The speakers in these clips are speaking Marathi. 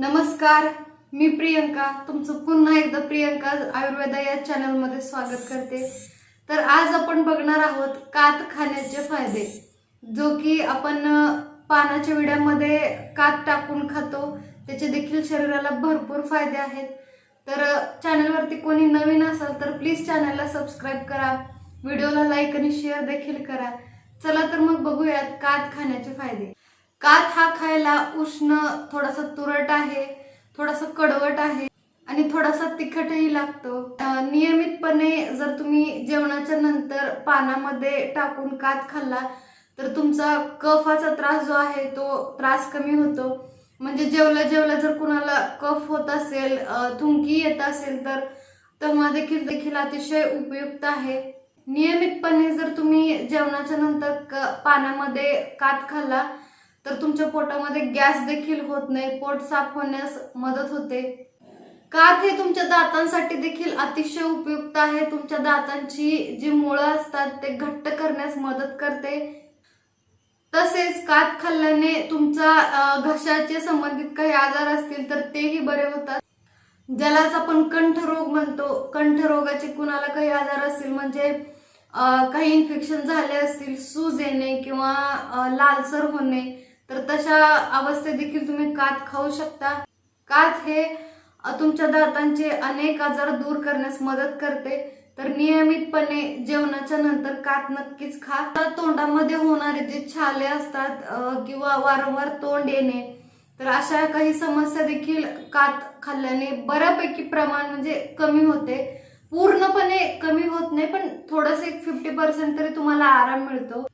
नमस्कार मी प्रियंका. तुमचं पुन्हा एकदा प्रियंका आयुर्वेदा या चॅनलमध्ये स्वागत करते. तर आज आपण बघणार आहोत कात खाण्याचे फायदे जो की आपण पानाच्या विड्यामध्ये कात टाकून खातो. त्याचे देखील शरीराला भरपूर फायदे आहेत. तर चॅनलवरती कोणी नवीन असाल तर प्लीज चॅनलला सबस्क्राईब करा. व्हिडिओला लाईक आणि शेअर देखील करा. चला तर मग बघूयात कात खाण्याचे फायदे. कात हा खायला उष्ण थोडासा तुरट आहे थोडासा कडवट आहे आणि थोडासा तिखटही लागतो. नियमितपणे जर तुम्ही जेवणाच्या नंतर पानामध्ये टाकून कात खाल्ला तर तुमचा कफाचा त्रास जो आहे तो त्रास कमी होतो. म्हणजे जेवल्या जेवल्या जर कुणाला कफ होत असेल थुंकी येत असेल तर तेव्हा देखील देखील अतिशय उपयुक्त आहे. नियमितपणे जर तुम्ही जेवणाच्या नंतर क- पानामध्ये कात खाल्ला तर तुमच्या पोटामध्ये गॅस देखील होत नाही पोट साफ होण्यास मदत होते. कात हे तुमच्या दातांसाठी देखील अतिशय उपयुक्त आहे? तुमच्या दातांची जी मुळं असतात ते घट्ट करण्यास मदत करते. तसेच कात खाल्ल्याने तुमचा घशाचे संबंधित काही आजार असतील तर तेही बरे होतात. ज्यालाच आपण कंठरोग म्हणतो कंठरोगाचे कुणाला काही आजार असतील म्हणजे काही इन्फेक्शन झाले असतील सूज येणे किंवा लालसर होणे तर तशा अवस्थेत देखील तुम्ही कात खाऊ शकता. कात हे तुमच्या दातांचे अनेक आजार दूर करण्यास मदत करते. तर नियमितपणे जेवणाच्या नंतर कात नक्कीच खा. तर तोंडामध्ये होणारे जे छाले असतात किंवा वारंवार तोंड येणे तर अशा काही समस्या देखील कात खाल्ल्याने बऱ्यापैकी प्रमाण म्हणजे कमी होते. पूर्णपणे कमी होत नाही पण थोडंसं एक फिफ्टी पर्सेंट तरी तुम्हाला आराम मिळतो.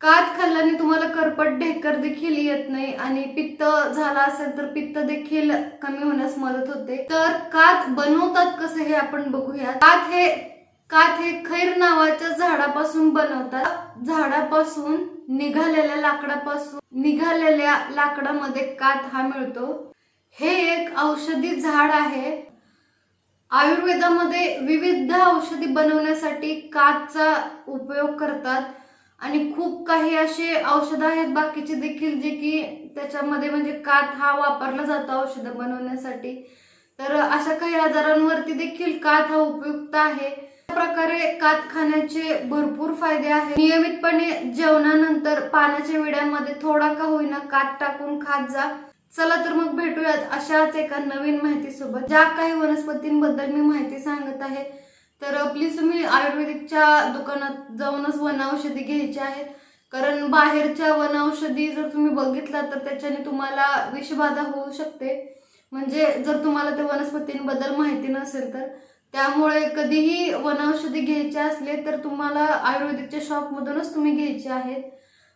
कात खाल्ल्याने तुम्हाला करपट ढेकर देखील येत नाही आणि पित्त झाला असेल तर पित्त देखील कमी होण्यास मदत होते. तर कात बनवतात कसे हे आपण बघूया कात हे कात हे खैर नावाच्या झाडापासून बनवतात. झाडापासून निघालेल्या लाकडापासून निघालेल्या लाकडामध्ये कात हा मिळतो. हे एक औषधी झाड आहे. आयुर्वेदामध्ये विविध औषधी बनवण्यासाठी कातचा उपयोग करतात. आणि खूप काही असे औषधं आहेत बाकीचे देखील जे की त्याच्यामध्ये म्हणजे कात हा वापरला जातो औषधं बनवण्यासाठी. तर अशा काही आजारांवरती देखील कात हा उपयुक्त आहे. प्रकारे कात खाण्याचे भरपूर फायदे आहेत. नियमितपणे जेवणानंतर पाण्याच्या विड्यांमध्ये थोडा का होईना कात टाकून खात जा. चला तर मग भेटूयात अशाच एका नवीन माहितीसोबत. ज्या काही वनस्पतींबद्दल मी माहिती सांगत आहे तर प्लीज तुम्ही आयुर्वेदिकच्या दुकानात जाऊनच वनौषधी घ्यायची आहेत. कारण बाहेरच्या वनौषधी जर तुम्ही बघितला तर त्याच्याने तुम्हाला विषबाधा होऊ शकते. म्हणजे जर तुम्हाला त्या वनस्पतींबद्दल माहिती नसेल तर. त्यामुळे कधीही वनौषधी घ्यायचे असले तर तुम्हाला आयुर्वेदिकच्या शॉपमधूनच तुम्ही घ्यायची आहेत.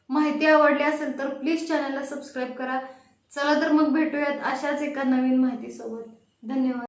माहिती आवडली असेल तर प्लीज चॅनलला सबस्क्राईब करा. चला तर मग भेटूयात अशाच एका नवीन माहितीसोबत. धन्यवाद.